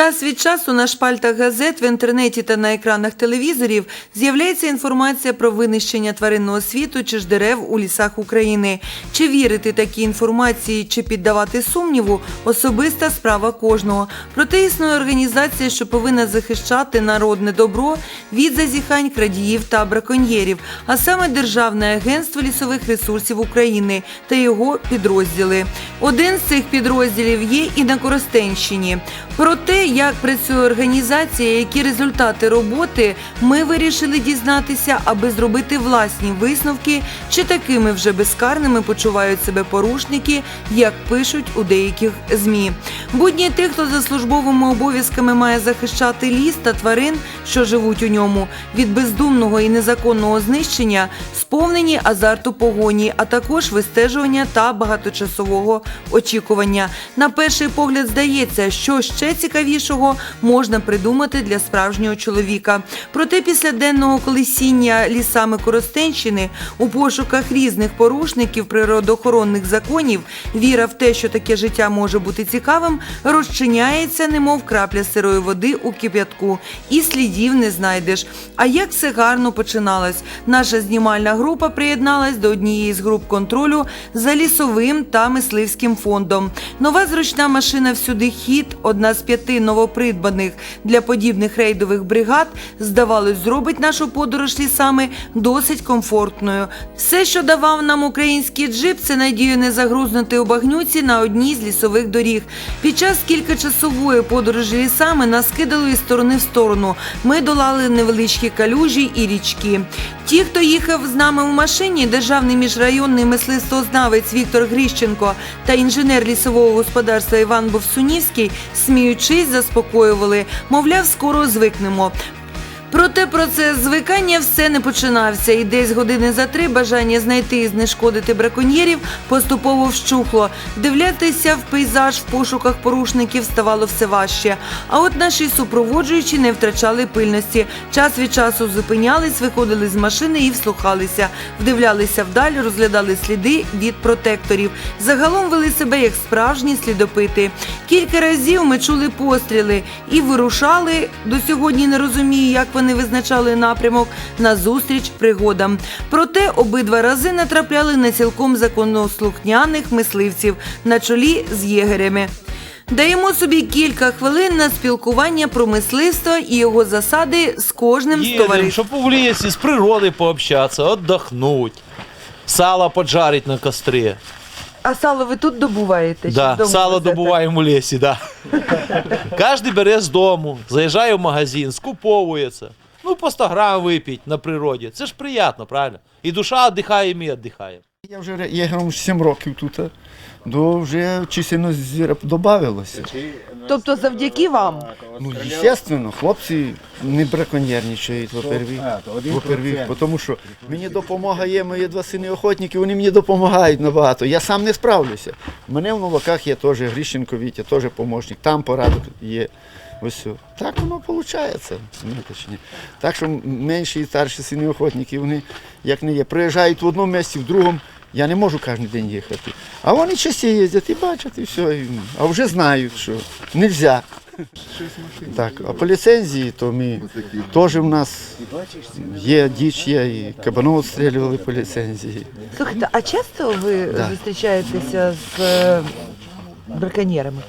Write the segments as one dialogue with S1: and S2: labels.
S1: Час від часу на шпальтах газет, в інтернеті та на екранах телевізорів з'являється інформація про винищення тваринного світу чи ж дерев у лісах України. Чи вірити такій інформації, чи піддавати сумніву особиста справа кожного. Проте існує організація, що повинна захищати народне добро від зазіхань крадіїв та браконьєрів, а саме Державне агентство лісових ресурсів України та його підрозділи. Один з цих підрозділів є і на Коростенщині. Про те, як працює організація, які результати роботи, ми вирішили дізнатися, аби зробити власні висновки, чи такими вже безкарними почувають себе порушники, як пишуть у деяких змі. Будні тих, хто за службовими обов'язками має захищати ліс та тварин, що живуть у ньому, від бездумного і незаконного знищення, сповнені азарту погоні, а також вистежування та багаточасового очікування. На перший погляд здається, що ще цікавішого можна придумати для справжнього чоловіка. Проте після денного колесіння лісами Коростенщини у пошуках різних порушників природоохоронних законів віра в те, що таке життя може бути цікавим, розчиняється, немов крапля сирої води у кип'ятку, і слідів не знайдеш. А як все гарно починалось? Наша знімальна група приєдналась до однієї з груп контролю за лісовим та мисливським фондом. Нова зручна машина всюди хід, одна з п'яти новопридбаних для подібних рейдових бригад, здавалось, зробить нашу подорож лісами досить комфортною. Все, що давав нам український джип, це надію не загрузнути у багнюці на одній з лісових доріг. Під час кількачасової подорожі лісами нас кидало із сторони в сторону. Ми долали невеличкі калюжі і річки. Ті, хто їхав з нами в машині, державний міжрайонний мисливствознавець Віктор Гріщенко та інженер лісового господарства Іван Бовсунівський, сміючись, заспокоювали, мовляв, скоро звикнемо. Проте процес звикання все не починався, і десь години за три бажання знайти і знешкодити браконьєрів поступово вщухло. Вдивлятися в пейзаж в пошуках порушників ставало все важче. А от наші супроводжуючі не втрачали пильності. Час від часу зупинялись, виходили з машини і вслухалися, вдивлялися вдаль, розглядали сліди від протекторів. Загалом вели себе як справжні слідопити. Кілька разів ми чули постріли і вирушали. До сьогодні не розумію, як вони визначали напрямок назустріч пригодам. Проте обидва рази натрапляли на цілком законослухняних мисливців на чолі з єгерями. Даємо собі кілька хвилин на спілкування про мисливство і його засади з кожним з
S2: Едем,
S1: товаришів.
S2: чтобы в лесе с природой пообщаться, отдохнуть. Сало поджарить на костре.
S1: А сало ви тут добуваєте? чи
S2: да,
S1: з
S2: сало
S1: везете?
S2: добуваємо в лісі, да. Кожен бере з дому, заїжджає в магазин, скуповується. Ну, по 100 грам випіть на природі. Це ж приємно, правильно? І душа віддихає, і ми віддихаємо.
S3: Я вже єгером 7 років тут, до вже чисельність звіра додавилося.
S1: Тобто завдяки вам.
S3: Ну, звісно, хлопці не браконьєрничають, во-первых, тому що мені допомога є, мої два сини охотники, вони мені допомагають набагато. Я сам не справлюся. У мене в Новаках є теж Гріщенко Вітя, теж помощник, там порадок є. Ось все. Так воно виходить. Так що менші і старші сини охотники, вони як не є. Приїжджають в одному місці, в другому. Я не можу кожен день їхати. А вони часті їздять і бачать, і все. І, а вже знають, що не можна. Так, а по ліцензії, то ми теж в нас є діч, є, і кабанов відстрілювали по ліцензії.
S1: Слухайте, а часто ви
S3: Да.
S1: зустрічаєтеся з е, браконьєрами?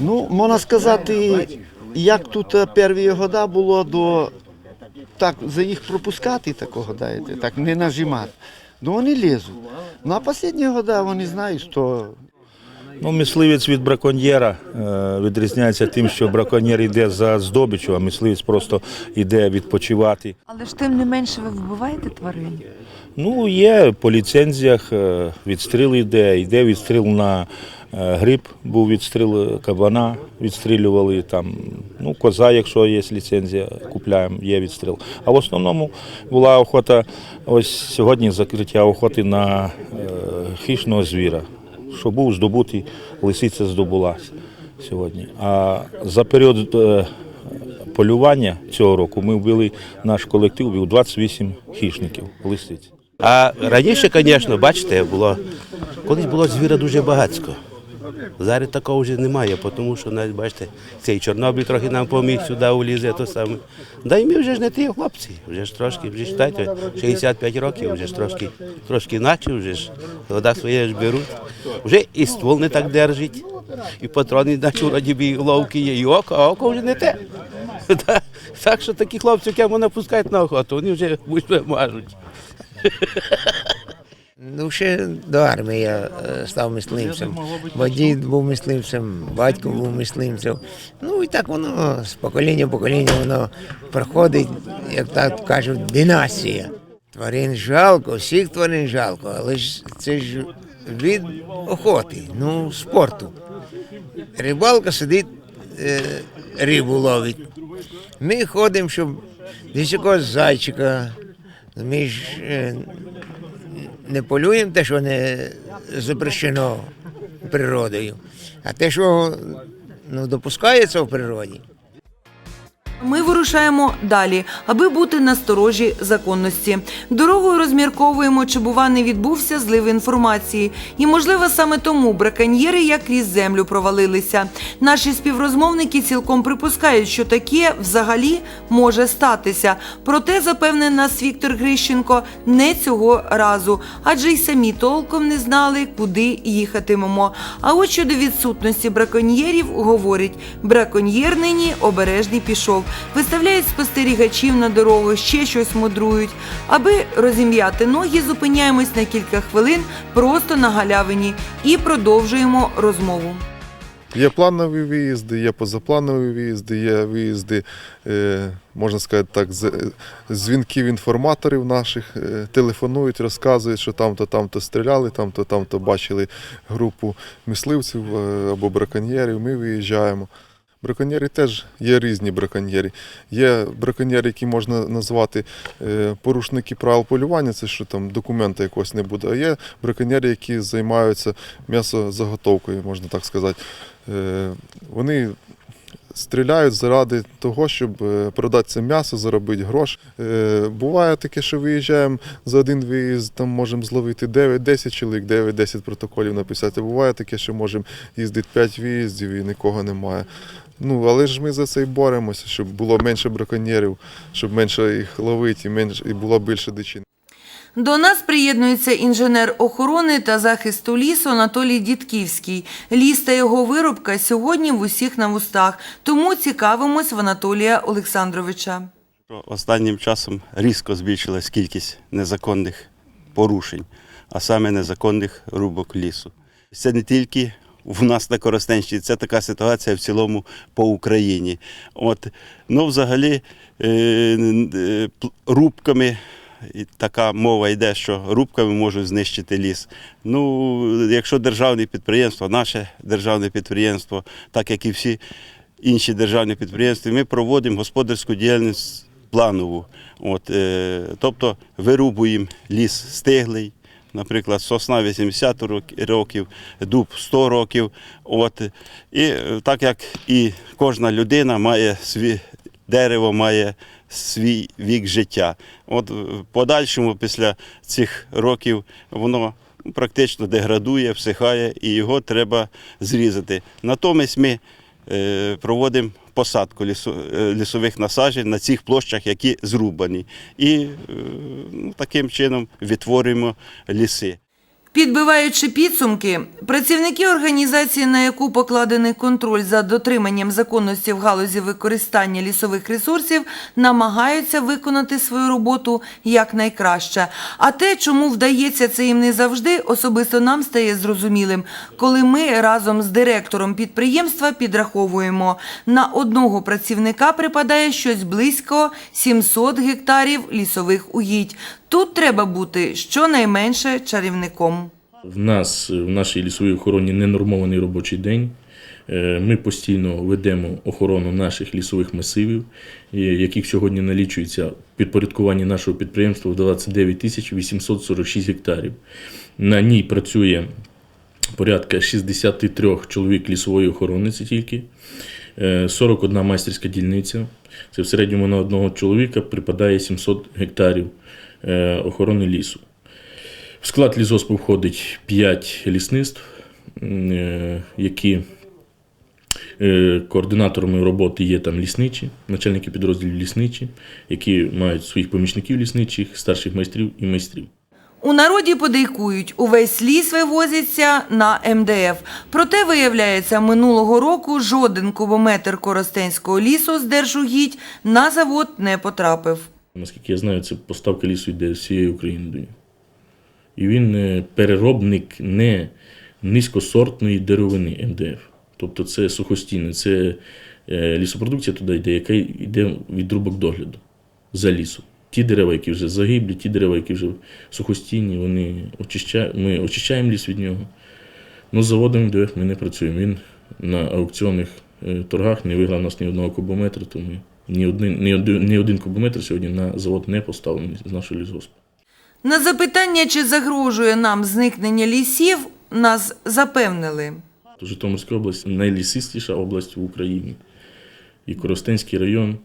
S3: Ну, можна сказати, як тут перші года було до так, за їх пропускати такого даєте, так не нажимати. Ну вони лізуть. Ну а останні года вони знають, що
S4: Ну, мисливець від браконьєра е, відрізняється тим, що браконьєр йде за здобичу, а мисливець просто йде відпочивати.
S1: Але ж тим не менше ви вбиваєте тварин.
S4: Ну, є по ліцензіях е, відстріл йде, йде відстріл на гриб, був відстріл кабана, відстрілювали там. Ну, коза, якщо є ліцензія, купляємо, є відстріл. А в основному була охота, ось сьогодні закриття охоти на е, хищного звіра. Що був здобутий, лисиця здобулася сьогодні. А за період е, полювання цього року ми вбили наш колектив, вбив 28 хищників лисиць.
S5: А раніше, звісно, бачите, було колись було звіра дуже багатсько. Зараз такого вже немає, тому що навіть бачите, цей Чорнобиль трохи нам поміг сюди улізе, то саме. Да і ми вже ж не ті хлопці, вже ж трошки, вже читайте, 65 років, вже ж трошки, трошки інакше, вже ж вода своє ж беруть. Вже і ствол не так держить, і патрони, наче вроді б ловки є, і око, а око вже не те. Так- що такі хлопці, як можна пускати на охоту, вони вже будь мажуть.
S6: Ну, ще до армії я е, став мисливцем. Бо дід був мисливцем, батько був мисливцем. Ну і так воно з покоління в покоління воно проходить, як так кажуть, династія. Тварин жалко, всіх тварин жалко, але ж це ж від охоти, ну, спорту. Рибалка сидить, е, рибу ловить. Ми ходимо, щоб десь якогось зайчика. Ми ж е, не полюємо те, що не запрещено природою, а те, що ну, допускається в природі.
S1: Ми вирушаємо далі, аби бути на сторожі законності. Дорогою розмірковуємо, чи бува не відбувся злив інформації. І, можливо, саме тому браконьєри як крізь землю провалилися. Наші співрозмовники цілком припускають, що таке взагалі може статися. Проте, запевнений нас Віктор Грищенко, не цього разу, адже й самі толком не знали, куди їхатимемо. А от щодо відсутності браконьєрів говорять, браконьєр нині обережний пішов. Виставляють спостерігачів на дорогу, ще щось мудрують. Аби розім'яти ноги, зупиняємось на кілька хвилин просто на галявині і продовжуємо розмову.
S7: Є планові виїзди, є позапланові виїзди, є виїзди, е, можна сказати так, з дзвінків інформаторів наших. е, Телефонують, розказують, що там-то, там-то стріляли, там-то, там-то бачили групу мисливців е, або браконьєрів. Ми виїжджаємо. Браконьєри теж є різні браконьєри. Є браконьєри, які можна назвати е, порушники правил полювання, це що там документа якогось не буде. А є браконьєри, які займаються м'ясозаготовкою, можна так сказати. Е, Вони стріляють заради того, щоб е, продати це м'ясо, заробити гроші. Е, Буває таке, що виїжджаємо за один виїзд, там можемо зловити 9-10 чоловік, 9-10 протоколів написати. Буває таке, що можемо їздити 5 виїздів і нікого немає. Ну, але ж ми за це і боремося, щоб було менше браконьєрів, щоб менше їх ловити і менше і було більше дичин.
S1: До нас приєднується інженер охорони та захисту лісу Анатолій Дідківський. Ліс та його виробка сьогодні в усіх на вустах, тому цікавимось в Анатолія Олександровича.
S5: Останнім часом різко збільшилась кількість незаконних порушень, а саме незаконних рубок лісу. Це не тільки в нас на Коростенщині, це така ситуація в цілому по Україні. От, ну, взагалі, е, е, рубками. І така мова йде, що рубками можуть знищити ліс. Ну, якщо державне підприємство, наше державне підприємство, так як і всі інші державні підприємства, ми проводимо господарську діяльність планову. От, е, тобто вирубуємо ліс стиглий, наприклад, сосна 80 років, дуб 100 років. От, і так як і кожна людина має свій дерево має свій вік життя. От в подальшому, після цих років, воно практично деградує, всихає, і його треба зрізати. Натомість ми е, проводимо посадку е, лісових насаджень на цих площах, які зрубані. І е, ну, таким чином відтворюємо ліси.
S1: Підбиваючи підсумки, працівники організації, на яку покладений контроль за дотриманням законності в галузі використання лісових ресурсів, намагаються виконати свою роботу якнайкраще. А те, чому вдається це їм не завжди, особисто нам стає зрозумілим, коли ми разом з директором підприємства підраховуємо на одного працівника припадає щось близько 700 гектарів лісових угідь. Тут треба бути щонайменше чарівником.
S8: В нас в нашій лісовій охороні ненормований робочий день. Е, Ми постійно ведемо охорону наших лісових масивів, е, яких сьогодні налічується в підпорядкуванні нашого підприємства в 29 тисяч 846 гектарів. На ній працює порядка 63 чоловік лісової охорони, це тільки, е, 41 майстерська дільниця. Це в середньому на одного чоловіка припадає 700 гектарів е, охорони лісу. В склад лісоспу входить 5 лісництв, е, які е, координаторами роботи є там лісничі, начальники підрозділів лісничі, які мають своїх помічників лісничих, старших майстрів і майстрів.
S1: У народі подейкують, увесь ліс вивозиться на МДФ. Проте, виявляється, минулого року жоден кубометр Коростенського лісу з Держугідь на завод не потрапив.
S8: Наскільки я знаю, це поставка лісу йде з всієї України до нього. І він е, переробник не низькосортної деревини МДФ. Тобто це сухостійне, це е, лісопродукція туди йде, яка йде від рубок догляду за лісом. Ті дерева, які вже загиблі, ті дерева, які вже сухостійні, вони очищають, ми очищаємо ліс від нього. Ну, з заводом МДФ ми не працюємо. Він на аукціонних е, торгах не виграв нас ні одного кубометра, тому ні один, ні один, ні один кубометр сьогодні на завод не поставлений з нашого лісгоспу.
S1: На запитання, чи загрожує нам зникнення лісів, нас запевнили.
S8: Житомирська область найлісистіша область в Україні. І Коростенський район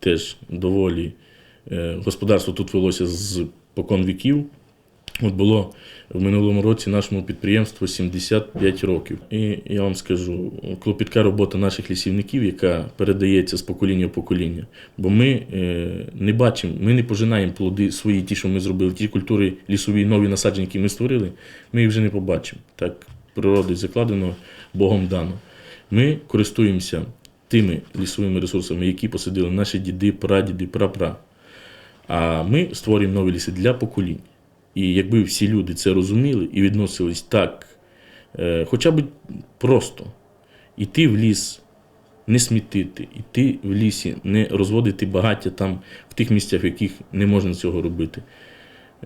S8: теж доволі. е, Господарство тут велося з покон віків. От було в минулому році нашому підприємству 75 років. І я вам скажу, клопітка робота наших лісівників, яка передається з покоління в покоління. Бо ми е, не бачимо, ми не пожинаємо плоди свої, ті, що ми зробили, ті культури лісові, нові насадження, які ми створили, ми їх вже не побачимо. Так природою закладено, Богом дано. Ми користуємося тими лісовими ресурсами, які посадили наші діди, прадіди, прапра. А ми створюємо нові ліси для поколінь. І якби всі люди це розуміли і відносились так, е, хоча б просто іти в ліс, не смітити, іти в лісі, не розводити багаття там в тих місцях, в яких не можна цього робити,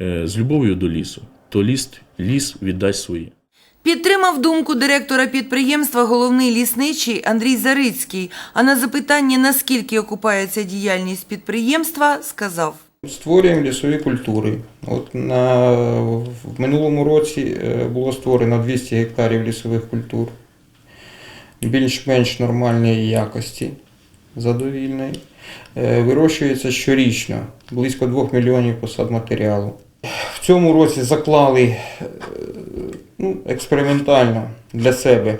S8: е, з любов'ю до лісу, то ліс, ліс віддасть своє.
S1: Підтримав думку директора підприємства головний лісничий Андрій Зарицький. А на запитання, наскільки окупається діяльність підприємства, сказав.
S9: Створюємо лісові культури. От на, в минулому році е, було створено 200 гектарів лісових культур більш-менш нормальної якості, задовільної. Е, Вирощується щорічно близько 2 мільйонів посад матеріалу. В цьому році заклали е, ну, експериментально для себе.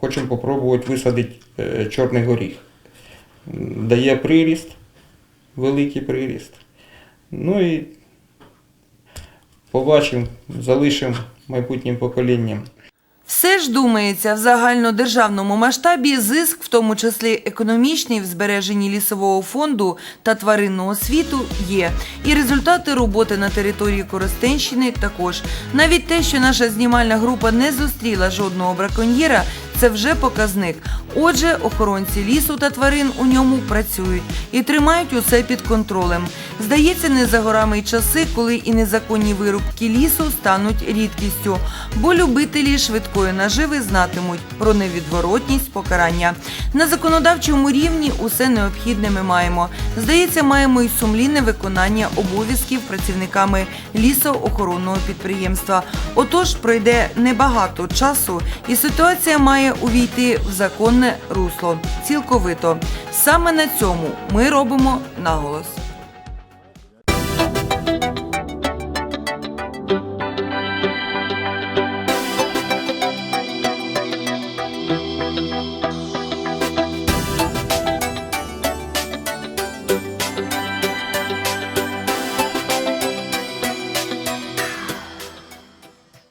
S9: Хочемо спробувати висадити чорний горіх. Дає приріст великий приріст. Ну і побачимо, залишимо майбутнім поколінням.
S1: Все ж думається, в загальнодержавному масштабі зиск, в тому числі економічний в збереженні лісового фонду та тваринного світу, є. І результати роботи на території Коростенщини також. Навіть те, що наша знімальна група не зустріла жодного браконьєра, це вже показник. Отже, охоронці лісу та тварин у ньому працюють і тримають усе під контролем. Здається, не за горами й часи, коли і незаконні вирубки лісу стануть рідкістю, бо любителі швидкої наживи знатимуть про невідворотність покарання. На законодавчому рівні усе необхідне ми маємо. Здається, маємо й сумлінне виконання обов'язків працівниками лісоохоронного підприємства. Отож, пройде небагато часу, і ситуація увійти в законне русло цілковито. Саме на цьому ми робимо наголос.